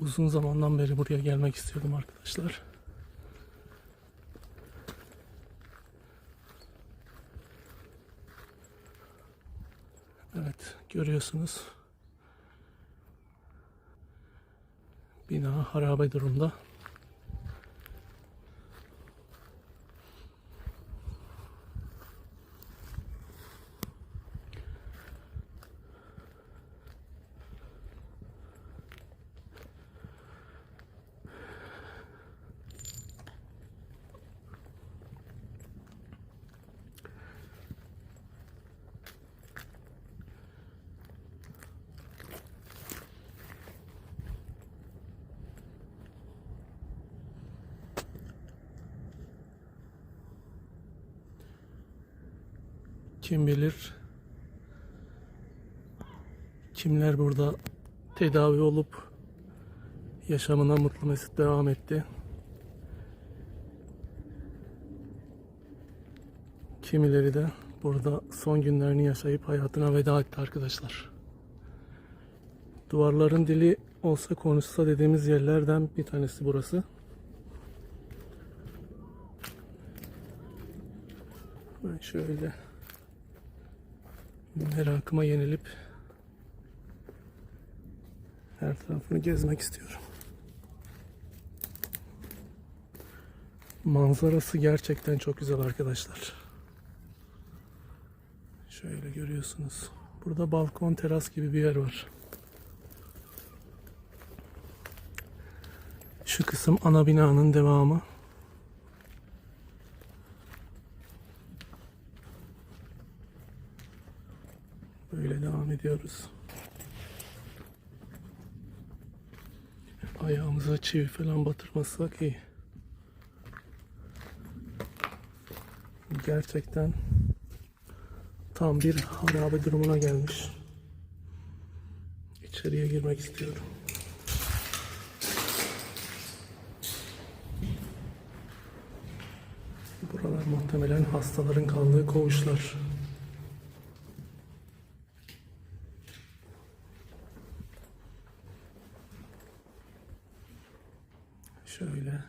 Uzun zamandan beri buraya gelmek istiyordum arkadaşlar. Evet görüyorsunuz. Bina harabe durumda. Kim bilir kimler burada tedavi olup yaşamına mutlu mesut devam etti. Kimileri de burada son günlerini yaşayıp hayatına veda etti arkadaşlar. Duvarların dili olsa konuşsa dediğimiz yerlerden bir tanesi burası. Ben şöyle merakıma yenilip her tarafını gezmek istiyorum. Manzarası gerçekten çok güzel arkadaşlar. Şöyle görüyorsunuz. Burada balkon teras gibi bir yer var. Şu kısım ana binanın devamı. Böyle devam ediyoruz. Ayağımıza çivi falan batırmazsak iyi. Gerçekten tam bir harabe durumuna gelmiş. İçeriye girmek istiyorum. Buralar muhtemelen hastaların kaldığı koğuşlar. Şöyle.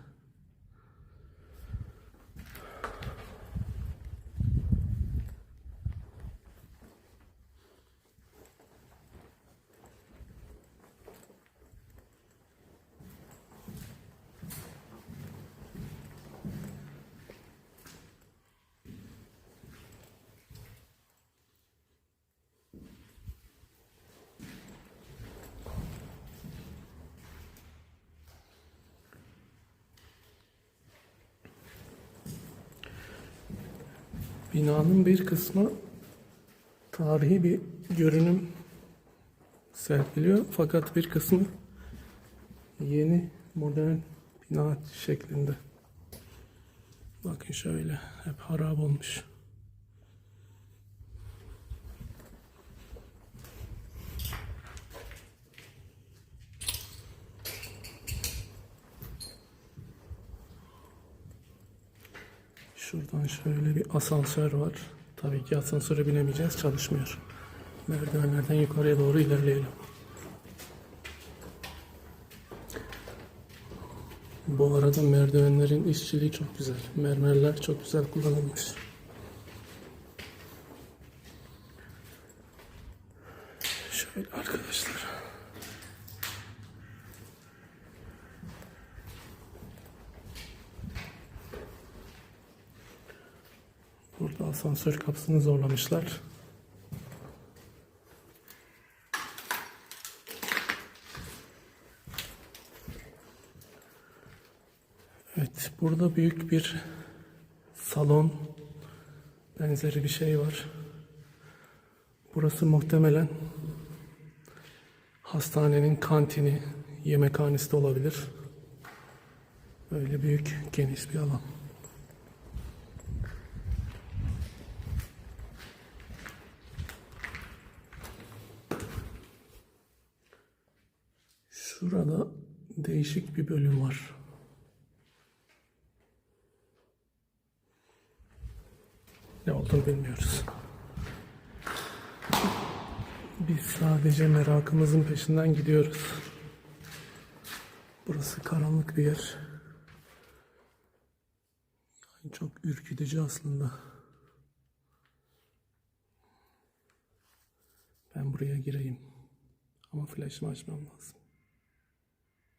Binanın bir kısmı tarihi bir görünüm sergiliyor. Fakat bir kısmı yeni modern bina şeklinde. Bakın şöyle hep harap olmuş. Şuradan şöyle bir asansör var. Tabii ki asansöre binemeyeceğiz, çalışmıyor. Merdivenlerden yukarıya doğru ilerleyelim. Bu arada merdivenlerin işçiliği çok güzel. Mermerler çok güzel kullanılmış. Şöyle arkadaşlar. Burada asansör kapısını zorlamışlar. Evet, burada büyük bir salon benzeri bir şey var. Burası muhtemelen hastanenin kantini, yemekhanesi de olabilir. Böyle büyük, geniş bir alan. Şurada değişik bir bölüm var. Ne olduğunu bilmiyoruz. Biz sadece merakımızın peşinden gidiyoruz. Burası karanlık bir yer. Yani çok ürkütücü aslında. Ben buraya gireyim. Ama flaşımı açmam lazım.